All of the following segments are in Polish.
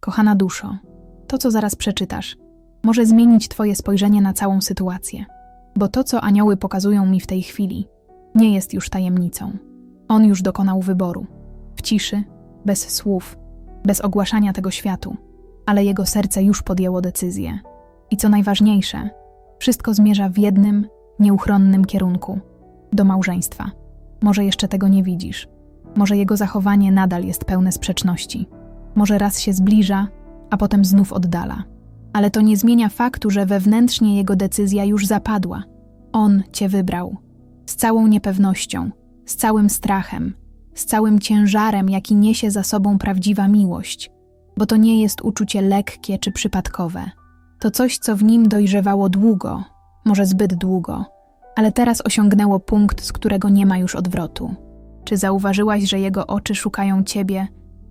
Kochana duszo, to co zaraz przeczytasz, może zmienić Twoje spojrzenie na całą sytuację, bo to, co anioły pokazują mi w tej chwili, nie jest już tajemnicą. On już dokonał wyboru. W ciszy, bez słów, bez ogłaszania tego światu, ale jego serce już podjęło decyzję. I co najważniejsze, wszystko zmierza w jednym, nieuchronnym kierunku do małżeństwa. Może jeszcze tego nie widzisz. Może jego zachowanie nadal jest pełne sprzeczności. Może raz się zbliża, a potem znów oddala. Ale to nie zmienia faktu, że wewnętrznie jego decyzja już zapadła. On cię wybrał. Z całą niepewnością, z całym strachem, z całym ciężarem, jaki niesie za sobą prawdziwa miłość. Bo to nie jest uczucie lekkie czy przypadkowe. To coś, co w nim dojrzewało długo, może zbyt długo, ale teraz osiągnęło punkt, z którego nie ma już odwrotu. Czy zauważyłaś, że jego oczy szukają ciebie,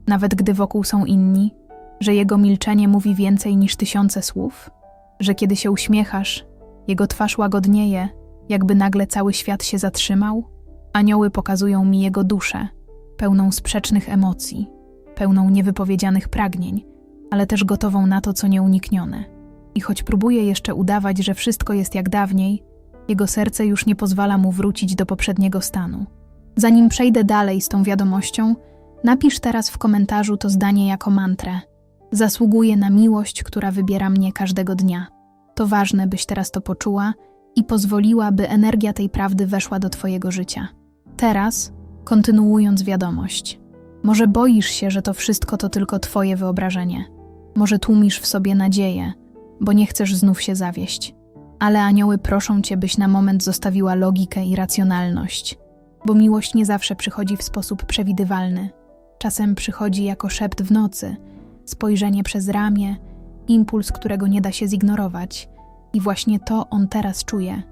nawet gdy wokół są inni? Że jego milczenie mówi więcej niż tysiące słów? Że kiedy się uśmiechasz, jego twarz łagodnieje, jakby nagle cały świat się zatrzymał? Anioły pokazują mi jego duszę, pełną sprzecznych emocji, pełną niewypowiedzianych pragnień, ale też gotową na to, co nieuniknione. I choć próbuje jeszcze udawać, że wszystko jest jak dawniej, jego serce już nie pozwala mu wrócić do poprzedniego stanu. Zanim przejdę dalej z tą wiadomością, napisz teraz w komentarzu to zdanie jako mantrę. Zasługuję na miłość, która wybiera mnie każdego dnia. To ważne, byś teraz to poczuła i pozwoliła, by energia tej prawdy weszła do Twojego życia. Teraz, kontynuując wiadomość. Może boisz się, że to wszystko to tylko Twoje wyobrażenie. Może tłumisz w sobie nadzieję, bo nie chcesz znów się zawieść. Ale anioły proszą Cię, byś na moment zostawiła logikę i racjonalność, bo miłość nie zawsze przychodzi w sposób przewidywalny. Czasem przychodzi jako szept w nocy, spojrzenie przez ramię, impuls, którego nie da się zignorować. I właśnie to on teraz czuje.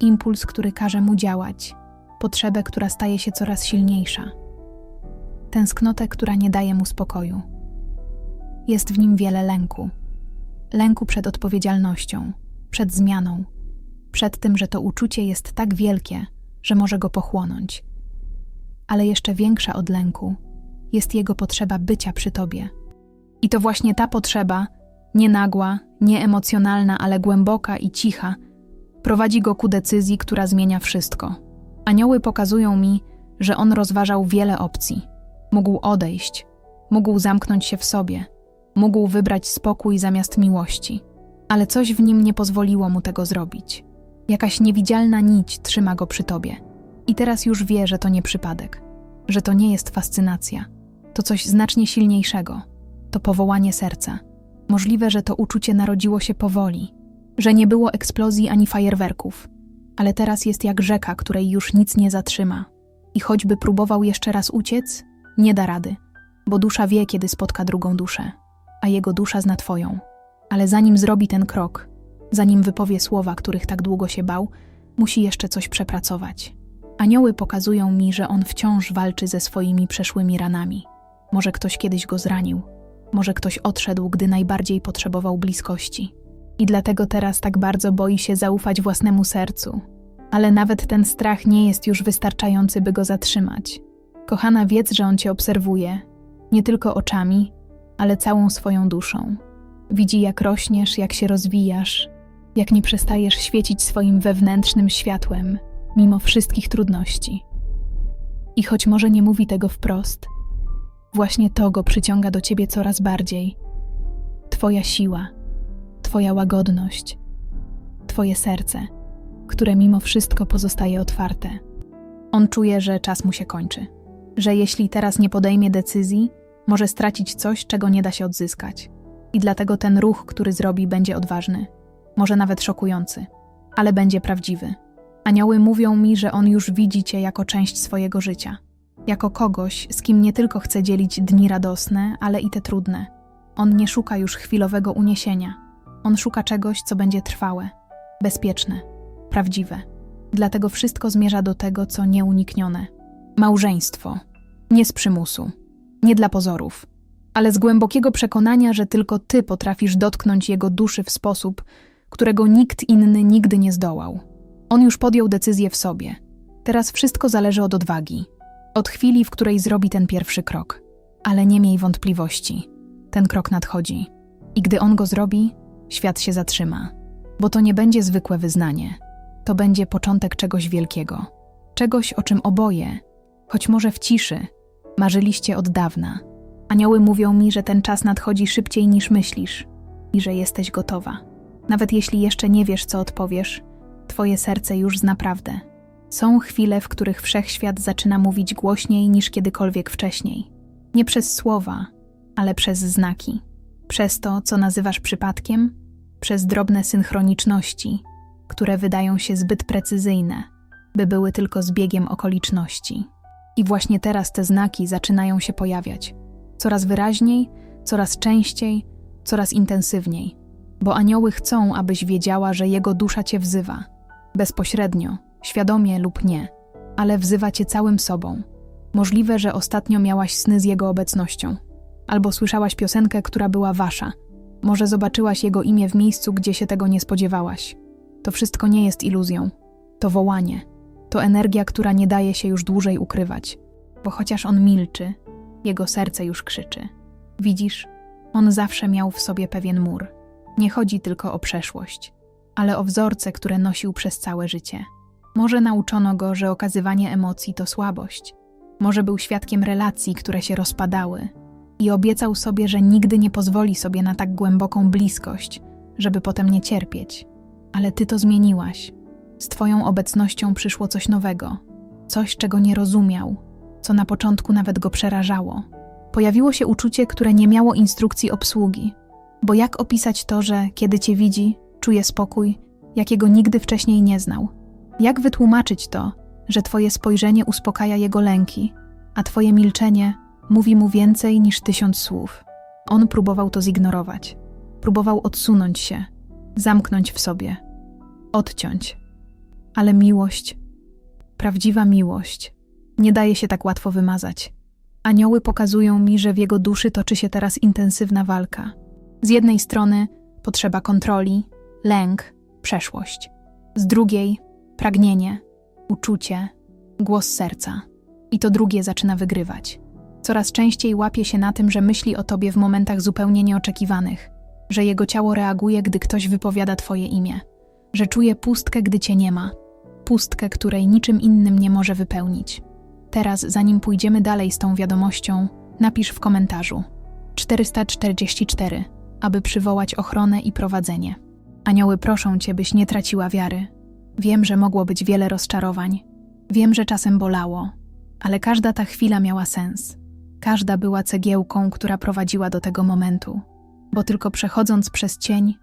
Impuls, który każe mu działać, potrzebę, która staje się coraz silniejsza, tęsknotę, która nie daje mu spokoju. Jest w nim wiele lęku lęku przed odpowiedzialnością, przed zmianą, przed tym, że to uczucie jest tak wielkie, że może go pochłonąć. Ale jeszcze większa od lęku jest jego potrzeba bycia przy tobie. I to właśnie ta potrzeba, nie nagła, nie emocjonalna, ale głęboka i cicha, prowadzi go ku decyzji, która zmienia wszystko. Anioły pokazują mi, że on rozważał wiele opcji. Mógł odejść, mógł zamknąć się w sobie, mógł wybrać spokój zamiast miłości, ale coś w nim nie pozwoliło mu tego zrobić. Jakaś niewidzialna nić trzyma go przy tobie. I teraz już wie, że to nie przypadek, że to nie jest fascynacja, to coś znacznie silniejszego, to powołanie serca. Możliwe, że to uczucie narodziło się powoli, że nie było eksplozji ani fajerwerków, ale teraz jest jak rzeka, której już nic nie zatrzyma. I choćby próbował jeszcze raz uciec, nie da rady, bo dusza wie, kiedy spotka drugą duszę, a jego dusza zna twoją. Ale zanim zrobi ten krok, zanim wypowie słowa, których tak długo się bał, musi jeszcze coś przepracować. Anioły pokazują mi, że on wciąż walczy ze swoimi przeszłymi ranami. Może ktoś kiedyś go zranił, może ktoś odszedł, gdy najbardziej potrzebował bliskości. I dlatego teraz tak bardzo boi się zaufać własnemu sercu. Ale nawet ten strach nie jest już wystarczający, by go zatrzymać. Kochana, wiedz, że on cię obserwuje, nie tylko oczami, ale całą swoją duszą. Widzi, jak rośniesz, jak się rozwijasz, jak nie przestajesz świecić swoim wewnętrznym światłem, mimo wszystkich trudności. I choć może nie mówi tego wprost, właśnie to go przyciąga do ciebie coraz bardziej. Twoja siła, Twoja łagodność, Twoje serce, które mimo wszystko pozostaje otwarte. On czuje, że czas mu się kończy, że jeśli teraz nie podejmie decyzji, może stracić coś, czego nie da się odzyskać. I dlatego ten ruch, który zrobi, będzie odważny, może nawet szokujący, ale będzie prawdziwy. Anioły mówią mi, że on już widzi cię jako część swojego życia, jako kogoś, z kim nie tylko chce dzielić dni radosne, ale i te trudne. On nie szuka już chwilowego uniesienia. On szuka czegoś, co będzie trwałe, bezpieczne, prawdziwe. Dlatego wszystko zmierza do tego, co nieuniknione. Małżeństwo. Nie z przymusu, nie dla pozorów, ale z głębokiego przekonania, że tylko ty potrafisz dotknąć jego duszy w sposób, którego nikt inny nigdy nie zdołał. On już podjął decyzję w sobie. Teraz wszystko zależy od odwagi, od chwili, w której zrobi ten pierwszy krok. Ale nie miej wątpliwości. ten krok nadchodzi. I gdy on go zrobi, świat się zatrzyma. Bo to nie będzie zwykłe wyznanie. To będzie początek czegoś wielkiego. Czegoś, o czym oboje, choć może w ciszy, marzyliście od dawna. Anioły mówią mi, że ten czas nadchodzi szybciej niż myślisz i że jesteś gotowa. Nawet jeśli jeszcze nie wiesz, co odpowiesz, twoje serce już zna prawdę. Są chwile, w których wszechświat zaczyna mówić głośniej niż kiedykolwiek wcześniej. Nie przez słowa, ale przez znaki. Przez to, co nazywasz przypadkiem, przez drobne synchroniczności, które wydają się zbyt precyzyjne, by były tylko zbiegiem okoliczności. I właśnie teraz te znaki zaczynają się pojawiać. Coraz wyraźniej, coraz częściej, coraz intensywniej. Bo anioły chcą, abyś wiedziała, że jego dusza cię wzywa. Bezpośrednio, świadomie lub nie, ale wzywa cię całym sobą. Możliwe, że ostatnio miałaś sny z jego obecnością. Albo słyszałaś piosenkę, która była wasza. Może zobaczyłaś jego imię w miejscu, gdzie się tego nie spodziewałaś. To wszystko nie jest iluzją. To wołanie. To energia, która nie daje się już dłużej ukrywać. Bo chociaż on milczy, jego serce już krzyczy. Widzisz, on zawsze miał w sobie pewien mur. Nie chodzi tylko o przeszłość, ale o wzorce, które nosił przez całe życie. Może nauczono go, że okazywanie emocji to słabość. Może był świadkiem relacji, które się rozpadały i obiecał sobie, że nigdy nie pozwoli sobie na tak głęboką bliskość, żeby potem nie cierpieć. Ale ty to zmieniłaś. Z twoją obecnością przyszło coś nowego, coś, czego nie rozumiał, co na początku nawet go przerażało. Pojawiło się uczucie, które nie miało instrukcji obsługi. Bo jak opisać to, że kiedy cię widzi, czuje spokój, jakiego nigdy wcześniej nie znał? Jak wytłumaczyć to, że twoje spojrzenie uspokaja jego lęki, a twoje milczenie mówi mu więcej niż tysiąc słów? On próbował to zignorować. Próbował odsunąć się, zamknąć w sobie, odciąć. Ale miłość, prawdziwa miłość, nie daje się tak łatwo wymazać. Anioły pokazują mi, że w jego duszy toczy się teraz intensywna walka. Z jednej strony potrzeba kontroli, lęk, przeszłość. Z drugiej pragnienie, uczucie, głos serca. I to drugie zaczyna wygrywać. Coraz częściej łapie się na tym, że myśli o tobie w momentach zupełnie nieoczekiwanych, że jego ciało reaguje, gdy ktoś wypowiada twoje imię, że czuje pustkę, gdy cię nie ma, pustkę, której niczym innym nie może wypełnić. Teraz, zanim pójdziemy dalej z tą wiadomością, napisz w komentarzu 444, aby przywołać ochronę i prowadzenie. Anioły proszą cię, byś nie traciła wiary. Wiem, że mogło być wiele rozczarowań. Wiem, że czasem bolało, ale każda ta chwila miała sens. Każda była cegiełką, która prowadziła do tego momentu, bo tylko przechodząc przez cień,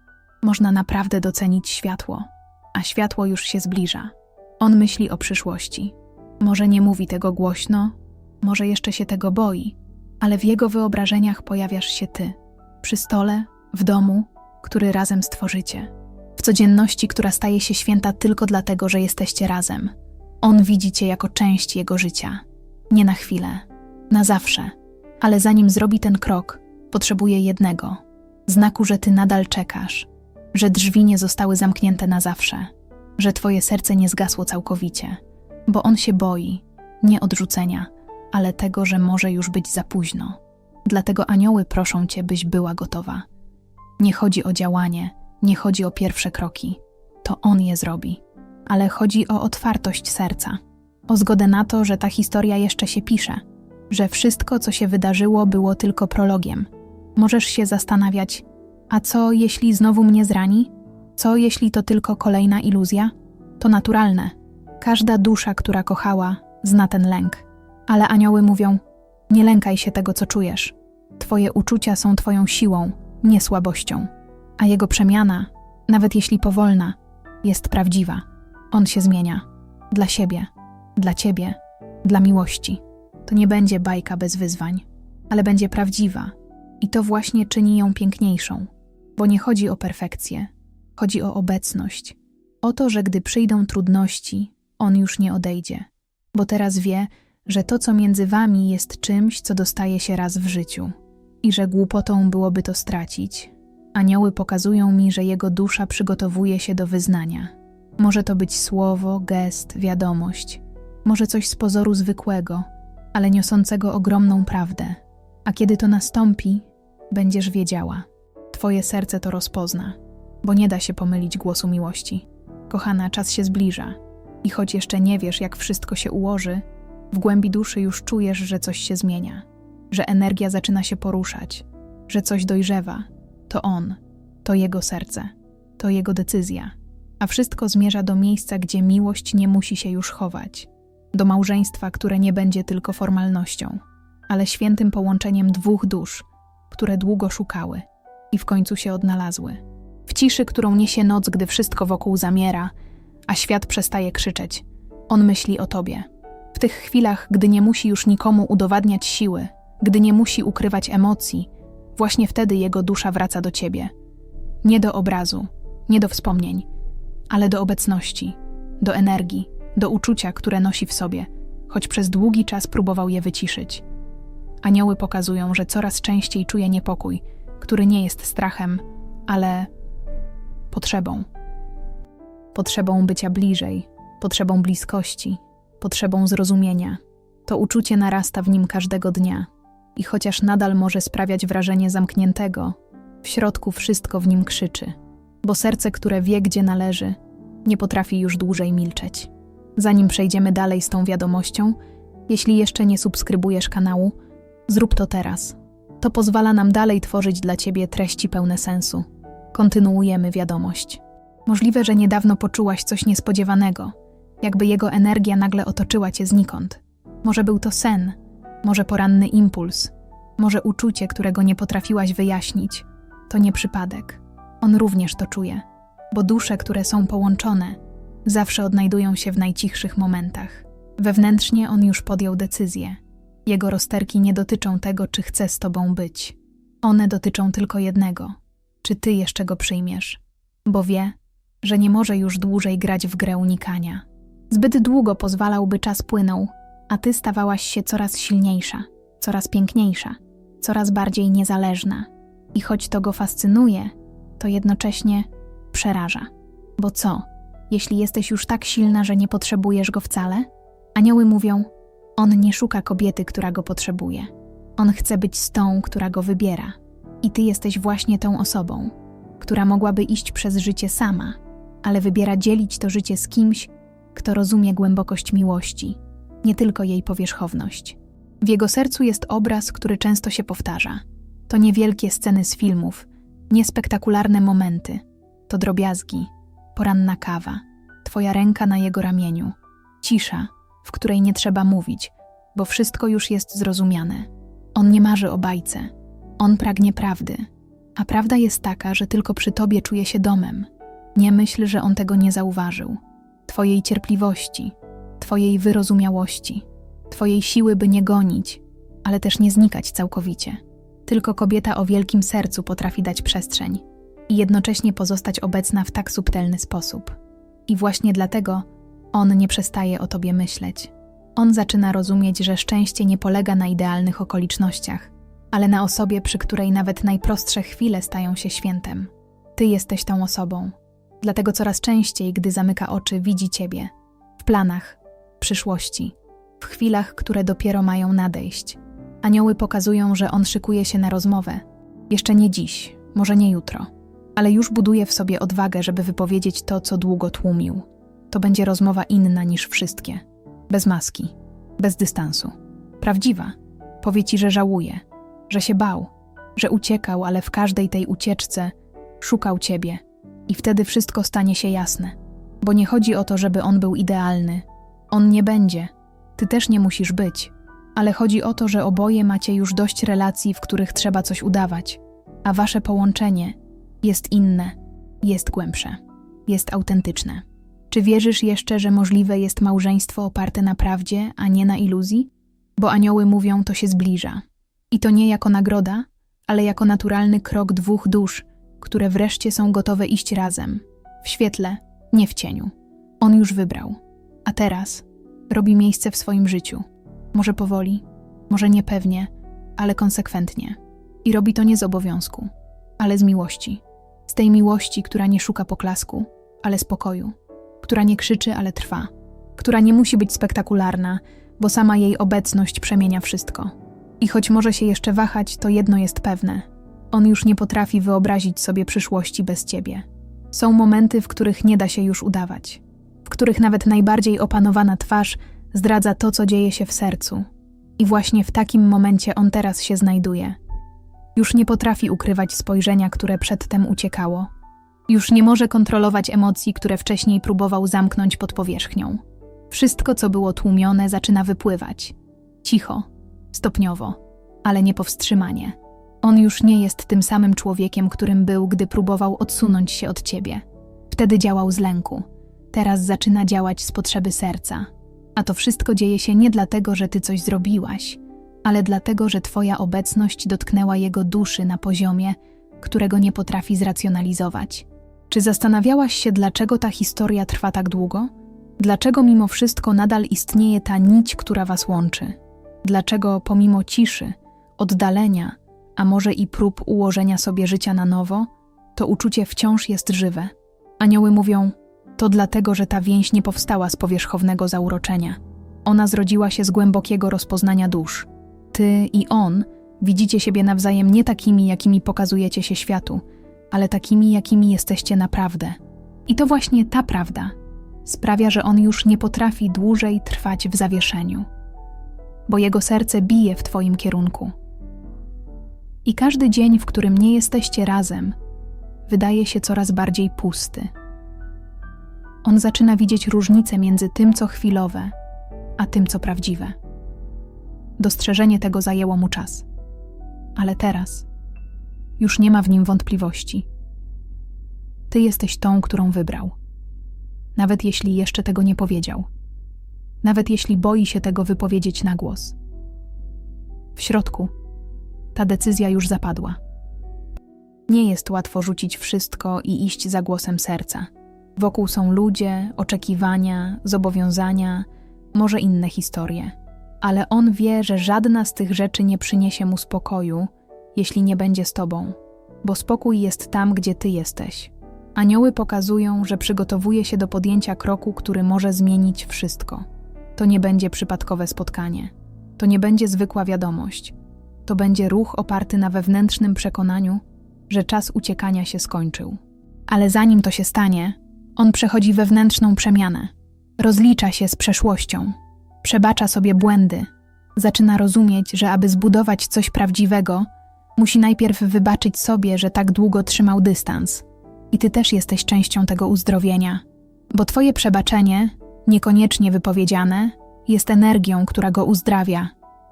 można naprawdę docenić światło, a światło już się zbliża. On myśli o przyszłości. Może nie mówi tego głośno, może jeszcze się tego boi, ale w jego wyobrażeniach pojawiasz się ty, przy stole, w domu, który razem stworzycie, w codzienności, która staje się święta tylko dlatego, że jesteście razem. On widzi cię jako część jego życia. Nie na chwilę, na zawsze, ale zanim zrobi ten krok, potrzebuje jednego. Znaku, że ty nadal czekasz, że drzwi nie zostały zamknięte na zawsze, że twoje serce nie zgasło całkowicie. Bo on się boi. Nie odrzucenia, ale tego, że może już być za późno. Dlatego anioły proszą cię, byś była gotowa. Nie chodzi o działanie, nie chodzi o pierwsze kroki. To on je zrobi, ale chodzi o otwartość serca, o zgodę na to, że ta historia jeszcze się pisze, że wszystko, co się wydarzyło, było tylko prologiem. Możesz się zastanawiać, a co jeśli znowu mnie zrani? Co jeśli to tylko kolejna iluzja? To naturalne Każda dusza, która kochała, zna ten lęk. Ale anioły mówią: Nie lękaj się tego, co czujesz. Twoje uczucia są Twoją siłą, nie słabością. A jego przemiana, nawet jeśli powolna, jest prawdziwa. On się zmienia. Dla siebie, dla Ciebie, dla miłości. To nie będzie bajka bez wyzwań, ale będzie prawdziwa. I to właśnie czyni ją piękniejszą, bo nie chodzi o perfekcję, chodzi o obecność. O to, że gdy przyjdą trudności, on już nie odejdzie, bo teraz wie, że to, co między wami, jest czymś, co dostaje się raz w życiu i że głupotą byłoby to stracić. Anioły pokazują mi, że jego dusza przygotowuje się do wyznania. Może to być słowo, gest, wiadomość, może coś z pozoru zwykłego, ale niosącego ogromną prawdę. A kiedy to nastąpi, będziesz wiedziała. Twoje serce to rozpozna, bo nie da się pomylić głosu miłości. Kochana, czas się zbliża. I choć jeszcze nie wiesz, jak wszystko się ułoży, w głębi duszy już czujesz, że coś się zmienia, że energia zaczyna się poruszać, że coś dojrzewa. To on, to jego serce, to jego decyzja. A wszystko zmierza do miejsca, gdzie miłość nie musi się już chować, do małżeństwa, które nie będzie tylko formalnością, ale świętym połączeniem dwóch dusz, które długo szukały i w końcu się odnalazły. W ciszy, którą niesie noc, gdy wszystko wokół zamiera, a świat przestaje krzyczeć, on myśli o tobie. W tych chwilach, gdy nie musi już nikomu udowadniać siły, gdy nie musi ukrywać emocji, właśnie wtedy jego dusza wraca do ciebie. Nie do obrazu, nie do wspomnień, ale do obecności, do energii, do uczucia, które nosi w sobie, choć przez długi czas próbował je wyciszyć. Anioły pokazują, że coraz częściej czuje niepokój, który nie jest strachem, ale potrzebą. Potrzebą bycia bliżej, potrzebą bliskości, potrzebą zrozumienia. To uczucie narasta w nim każdego dnia i chociaż nadal może sprawiać wrażenie zamkniętego, w środku wszystko w nim krzyczy, bo serce, które wie, gdzie należy, nie potrafi już dłużej milczeć. Zanim przejdziemy dalej z tą wiadomością, jeśli jeszcze nie subskrybujesz kanału, zrób to teraz. To pozwala nam dalej tworzyć dla Ciebie treści pełne sensu. Kontynuujemy wiadomość. Możliwe, że niedawno poczułaś coś niespodziewanego, jakby jego energia nagle otoczyła Cię znikąd. Może był to sen, może poranny impuls, może uczucie, którego nie potrafiłaś wyjaśnić. To nie przypadek. On również to czuje, bo dusze, które są połączone, zawsze odnajdują się w najcichszych momentach. Wewnętrznie on już podjął decyzję. Jego rozterki nie dotyczą tego, czy chce z tobą być. One dotyczą tylko jednego: czy ty jeszcze go przyjmiesz, bo wie, że nie może już dłużej grać w grę unikania. Zbyt długo pozwalał, by czas płynął, a ty stawałaś się coraz silniejsza, coraz piękniejsza, coraz bardziej niezależna. I choć to go fascynuje, to jednocześnie przeraża. Bo co, jeśli jesteś już tak silna, że nie potrzebujesz go wcale? Anioły mówią: On nie szuka kobiety, która go potrzebuje. On chce być z tą, która go wybiera. I ty jesteś właśnie tą osobą, która mogłaby iść przez życie sama, ale wybiera dzielić to życie z kimś, kto rozumie głębokość miłości, nie tylko jej powierzchowność. W jego sercu jest obraz, który często się powtarza. To niewielkie sceny z filmów, niespektakularne momenty, to drobiazgi, poranna kawa, twoja ręka na jego ramieniu, cisza, w której nie trzeba mówić, bo wszystko już jest zrozumiane. On nie marzy o bajce, on pragnie prawdy, a prawda jest taka, że tylko przy tobie czuje się domem. Nie myśl, że on tego nie zauważył. Twojej cierpliwości, twojej wyrozumiałości, twojej siły, by nie gonić, ale też nie znikać całkowicie. Tylko kobieta o wielkim sercu potrafi dać przestrzeń i jednocześnie pozostać obecna w tak subtelny sposób. I właśnie dlatego on nie przestaje o tobie myśleć. On zaczyna rozumieć, że szczęście nie polega na idealnych okolicznościach, ale na osobie, przy której nawet najprostsze chwile stają się świętem. Ty jesteś tą osobą. Dlatego coraz częściej, gdy zamyka oczy, widzi ciebie w planach, przyszłości, w chwilach, które dopiero mają nadejść. Anioły pokazują, że on szykuje się na rozmowę. Jeszcze nie dziś, może nie jutro, ale już buduje w sobie odwagę, żeby wypowiedzieć to, co długo tłumił. To będzie rozmowa inna niż wszystkie. Bez maski, bez dystansu. Prawdziwa. Powie ci, że żałuje, że się bał, że uciekał, ale w każdej tej ucieczce szukał ciebie. I wtedy wszystko stanie się jasne. Bo nie chodzi o to, żeby on był idealny. On nie będzie. Ty też nie musisz być. Ale chodzi o to, że oboje macie już dość relacji, w których trzeba coś udawać, a wasze połączenie jest inne, jest głębsze, jest autentyczne. Czy wierzysz jeszcze, że możliwe jest małżeństwo oparte na prawdzie, a nie na iluzji? Bo anioły mówią, to się zbliża. I to nie jako nagroda, ale jako naturalny krok dwóch dusz, które wreszcie są gotowe iść razem, w świetle, nie w cieniu. On już wybrał, a teraz robi miejsce w swoim życiu. Może powoli, może niepewnie, ale konsekwentnie. I robi to nie z obowiązku, ale z miłości. Z tej miłości, która nie szuka poklasku, ale spokoju, która nie krzyczy, ale trwa, która nie musi być spektakularna, bo sama jej obecność przemienia wszystko. I choć może się jeszcze wahać, to jedno jest pewne: On już nie potrafi wyobrazić sobie przyszłości bez ciebie. Są momenty, w których nie da się już udawać, których nawet najbardziej opanowana twarz zdradza to, co dzieje się w sercu. I właśnie w takim momencie on teraz się znajduje. Już nie potrafi ukrywać spojrzenia, które przedtem uciekało. Już nie może kontrolować emocji, które wcześniej próbował zamknąć pod powierzchnią. Wszystko, co było tłumione, zaczyna wypływać. Cicho, stopniowo, ale niepowstrzymanie. On już nie jest tym samym człowiekiem, którym był, gdy próbował odsunąć się od ciebie. Wtedy działał z lęku. Teraz zaczyna działać z potrzeby serca. A to wszystko dzieje się nie dlatego, że ty coś zrobiłaś, ale dlatego, że twoja obecność dotknęła jego duszy na poziomie, którego nie potrafi zracjonalizować. Czy zastanawiałaś się, dlaczego ta historia trwa tak długo? Dlaczego mimo wszystko nadal istnieje ta nić, która was łączy? Dlaczego pomimo ciszy, oddalenia, a może i prób ułożenia sobie życia na nowo, to uczucie wciąż jest żywe? Anioły mówią: To dlatego, że ta więź nie powstała z powierzchownego zauroczenia. Ona zrodziła się z głębokiego rozpoznania dusz. Ty i on widzicie siebie nawzajem nie takimi, jakimi pokazujecie się światu, ale takimi, jakimi jesteście naprawdę. I to właśnie ta prawda sprawia, że on już nie potrafi dłużej trwać w zawieszeniu, bo jego serce bije w Twoim kierunku. I każdy dzień, w którym nie jesteście razem, wydaje się coraz bardziej pusty. On zaczyna widzieć różnicę między tym, co chwilowe, a tym, co prawdziwe. Dostrzeżenie tego zajęło mu czas, ale teraz już nie ma w nim wątpliwości. Ty jesteś tą, którą wybrał. Nawet jeśli jeszcze tego nie powiedział. Nawet jeśli boi się tego wypowiedzieć na głos. W środku ta decyzja już zapadła. Nie jest łatwo rzucić wszystko i iść za głosem serca. Wokół są ludzie, oczekiwania, zobowiązania, może inne historie. Ale on wie, że żadna z tych rzeczy nie przyniesie mu spokoju, jeśli nie będzie z tobą, bo spokój jest tam, gdzie ty jesteś. Anioły pokazują, że przygotowuje się do podjęcia kroku, który może zmienić wszystko. To nie będzie przypadkowe spotkanie. To nie będzie zwykła wiadomość. To będzie ruch oparty na wewnętrznym przekonaniu, że czas uciekania się skończył. Ale zanim to się stanie, on przechodzi wewnętrzną przemianę. Rozlicza się z przeszłością, przebacza sobie błędy, zaczyna rozumieć, że aby zbudować coś prawdziwego, musi najpierw wybaczyć sobie, że tak długo trzymał dystans. I ty też jesteś częścią tego uzdrowienia, bo twoje przebaczenie, niekoniecznie wypowiedziane, jest energią, która go uzdrawia.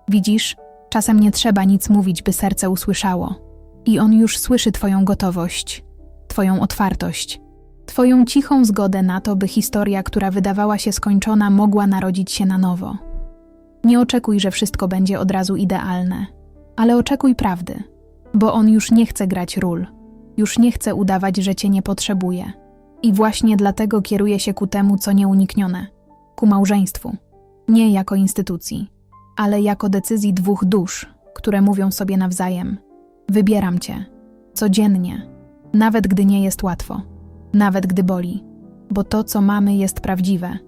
Widzisz, czasem nie trzeba nic mówić, by serce usłyszało. I on już słyszy twoją gotowość, twoją otwartość, twoją cichą zgodę na to, by historia, która wydawała się skończona, mogła narodzić się na nowo. Nie oczekuj, że wszystko będzie od razu idealne, ale oczekuj prawdy, bo on już nie chce grać ról, już nie chce udawać, że cię nie potrzebuje. I właśnie dlatego kieruje się ku temu, co nieuniknione ku małżeństwu, nie jako instytucji, ale jako decyzji dwóch dusz, które mówią sobie nawzajem: Wybieram cię, codziennie, nawet gdy nie jest łatwo, nawet gdy boli, bo to, co mamy, jest prawdziwe.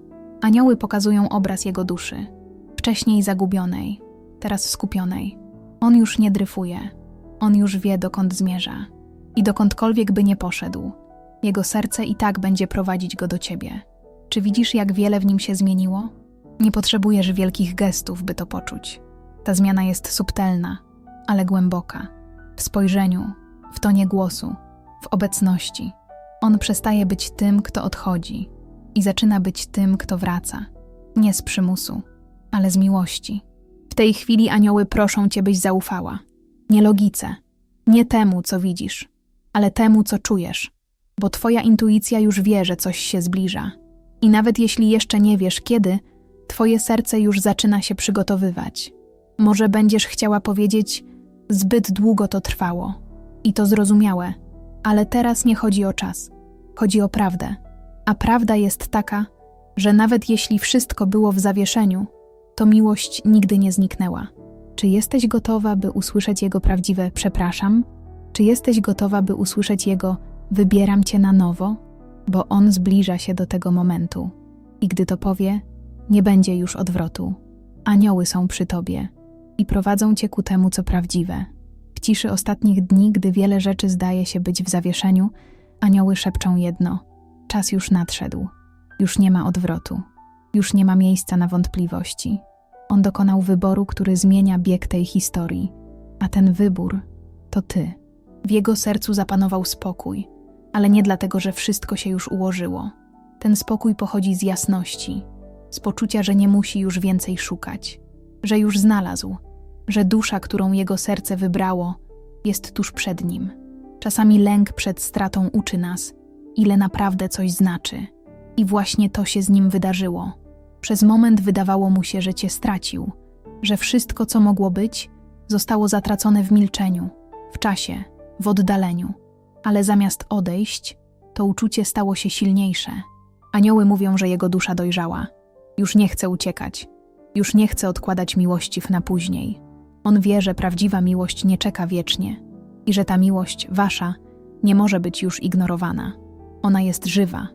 Anioły pokazują obraz jego duszy, wcześniej zagubionej, teraz skupionej. On już nie dryfuje, on już wie, dokąd zmierza. I dokądkolwiek by nie poszedł, jego serce i tak będzie prowadzić go do ciebie. Czy widzisz, jak wiele w nim się zmieniło? Nie potrzebujesz wielkich gestów, by to poczuć. Ta zmiana jest subtelna, ale głęboka. W spojrzeniu, w tonie głosu, w obecności. On przestaje być tym, kto odchodzi i zaczyna być tym, kto wraca. Nie z przymusu, ale z miłości. W tej chwili anioły proszą cię, byś zaufała. Nie logice, nie temu, co widzisz, ale temu, co czujesz, bo twoja intuicja już wie, że coś się zbliża. I nawet jeśli jeszcze nie wiesz kiedy, twoje serce już zaczyna się przygotowywać. Może będziesz chciała powiedzieć: Zbyt długo to trwało. I to zrozumiałe, ale teraz nie chodzi o czas, chodzi o prawdę. A prawda jest taka, że nawet jeśli wszystko było w zawieszeniu, to miłość nigdy nie zniknęła. Czy jesteś gotowa, by usłyszeć jego prawdziwe przepraszam? Czy jesteś gotowa, by usłyszeć jego wybieram cię na nowo? Bo on zbliża się do tego momentu. I gdy to powie, nie będzie już odwrotu. Anioły są przy tobie i prowadzą cię ku temu, co prawdziwe. ciszy ostatnich dni, gdy wiele rzeczy zdaje się być w zawieszeniu, anioły szepczą jedno: czas już nadszedł. Już nie ma odwrotu. Już nie ma miejsca na wątpliwości. On dokonał wyboru, który zmienia bieg tej historii, a ten wybór to ty. W jego sercu zapanował spokój, ale nie dlatego, że wszystko się już ułożyło. Ten spokój pochodzi z jasności, z poczucia, że nie musi już więcej szukać, że już znalazł, że dusza, którą jego serce wybrało, jest tuż przed nim. Czasami lęk przed stratą uczy nas, ile naprawdę coś znaczy. I właśnie to się z nim wydarzyło. Przez moment wydawało mu się, że cię stracił, że wszystko, co mogło być, zostało zatracone w milczeniu, w czasie, w oddaleniu. Ale zamiast odejść, to uczucie stało się silniejsze. Anioły mówią, że jego dusza dojrzała. Już nie chce uciekać. Już nie chce odkładać miłości na później. On wie, że prawdziwa miłość nie czeka wiecznie i że ta miłość, wasza, nie może być już ignorowana. Ona jest żywa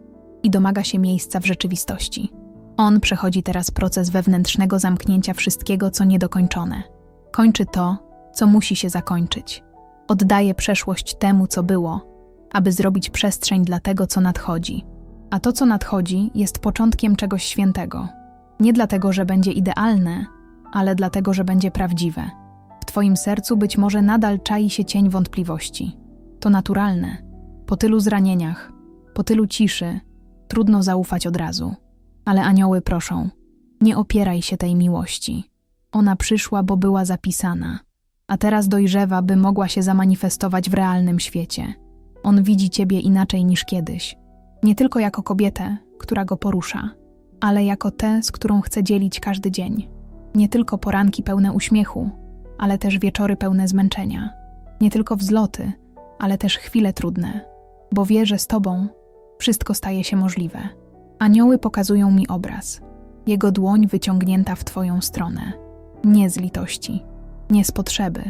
i domaga się miejsca w rzeczywistości. On przechodzi teraz proces wewnętrznego zamknięcia wszystkiego, co niedokończone. Kończy to, co musi się zakończyć. Oddaje przeszłość temu, co było, aby zrobić przestrzeń dla tego, co nadchodzi. A to, co nadchodzi, jest początkiem czegoś świętego. Nie dlatego, że będzie idealne, ale dlatego, że będzie prawdziwe. Twoim sercu być może nadal czai się cień wątpliwości. To naturalne. Po tylu zranieniach, po tylu ciszy, trudno zaufać od razu. Ale anioły proszą: nie opieraj się tej miłości. Ona przyszła, bo była zapisana, a teraz dojrzewa, by mogła się zamanifestować w realnym świecie. On widzi ciebie inaczej niż kiedyś. Nie tylko jako kobietę, która go porusza, ale jako tę, z którą chce dzielić każdy dzień. Nie tylko poranki pełne uśmiechu, ale też wieczory pełne zmęczenia. Nie tylko wzloty, ale też chwile trudne, bo wie, że z tobą wszystko staje się możliwe. Anioły pokazują mi obraz. Jego dłoń wyciągnięta w Twoją stronę. Nie z litości, nie z potrzeby,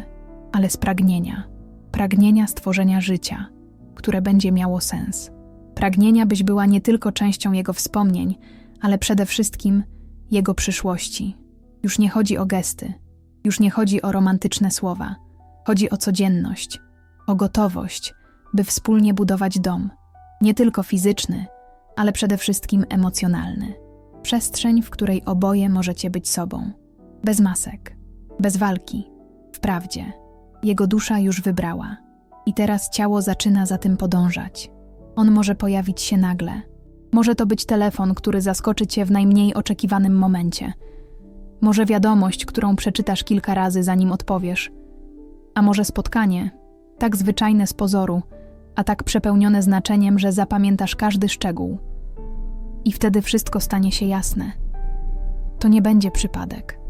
ale z pragnienia. Pragnienia stworzenia życia, które będzie miało sens. Pragnienia, byś była nie tylko częścią Jego wspomnień, ale przede wszystkim Jego przyszłości. Już nie chodzi o gesty, już nie chodzi o romantyczne słowa. Chodzi o codzienność, o gotowość, by wspólnie budować dom. Nie tylko fizyczny, ale przede wszystkim emocjonalny. Przestrzeń, w której oboje możecie być sobą. Bez masek, bez walki. Wprawdzie, jego dusza już wybrała i teraz ciało zaczyna za tym podążać. On może pojawić się nagle. Może to być telefon, który zaskoczy cię w najmniej oczekiwanym momencie. Może wiadomość, którą przeczytasz kilka razy, zanim odpowiesz. A może spotkanie, tak zwyczajne z pozoru, a tak przepełnione znaczeniem, że zapamiętasz każdy szczegół. I wtedy wszystko stanie się jasne. To nie będzie przypadek.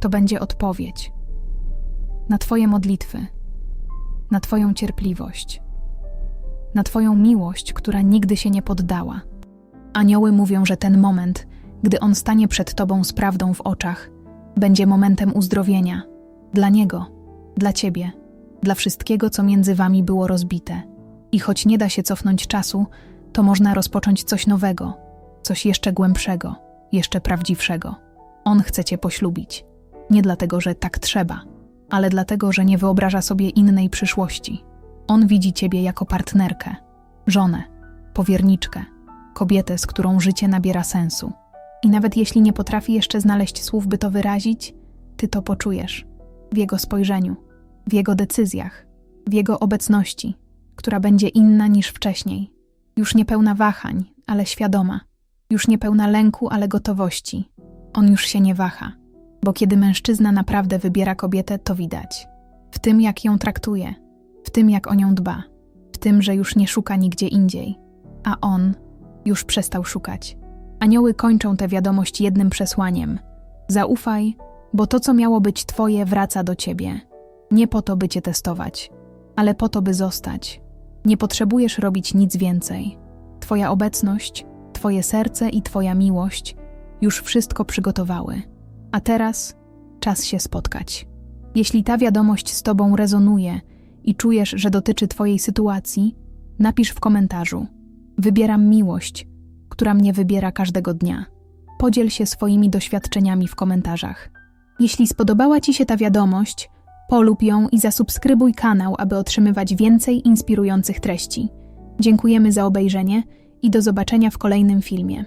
To będzie odpowiedź na Twoje modlitwy, na Twoją cierpliwość, na Twoją miłość, która nigdy się nie poddała. Anioły mówią, że ten moment, gdy On stanie przed Tobą z prawdą w oczach, będzie momentem uzdrowienia dla Niego, dla Ciebie dla wszystkiego, co między wami było rozbite. I choć nie da się cofnąć czasu, to można rozpocząć coś nowego, coś jeszcze głębszego, jeszcze prawdziwszego. On chce cię poślubić. Nie dlatego, że tak trzeba, ale dlatego, że nie wyobraża sobie innej przyszłości. On widzi ciebie jako partnerkę, żonę, powierniczkę, kobietę, z którą życie nabiera sensu. I nawet jeśli nie potrafi jeszcze znaleźć słów, by to wyrazić, ty to poczujesz w jego spojrzeniu w jego decyzjach, w jego obecności, która będzie inna niż wcześniej. Już nie pełna wahań, ale świadoma. Już nie pełna lęku, ale gotowości. On już się nie waha, bo kiedy mężczyzna naprawdę wybiera kobietę, to widać. W tym, jak ją traktuje, w tym, jak o nią dba, w tym, że już nie szuka nigdzie indziej, a on już przestał szukać. Anioły kończą tę wiadomość jednym przesłaniem: Zaufaj, bo to, co miało być Twoje, wraca do Ciebie. Nie po to, by cię testować, ale po to, by zostać. Nie potrzebujesz robić nic więcej. Twoja obecność, Twoje serce i Twoja miłość już wszystko przygotowały. A teraz czas się spotkać. Jeśli ta wiadomość z Tobą rezonuje i czujesz, że dotyczy Twojej sytuacji, napisz w komentarzu: Wybieram miłość, która mnie wybiera każdego dnia. Podziel się swoimi doświadczeniami w komentarzach. Jeśli spodobała Ci się ta wiadomość, Polub ją i zasubskrybuj kanał, aby otrzymywać więcej inspirujących treści. Dziękujemy za obejrzenie i do zobaczenia w kolejnym filmie.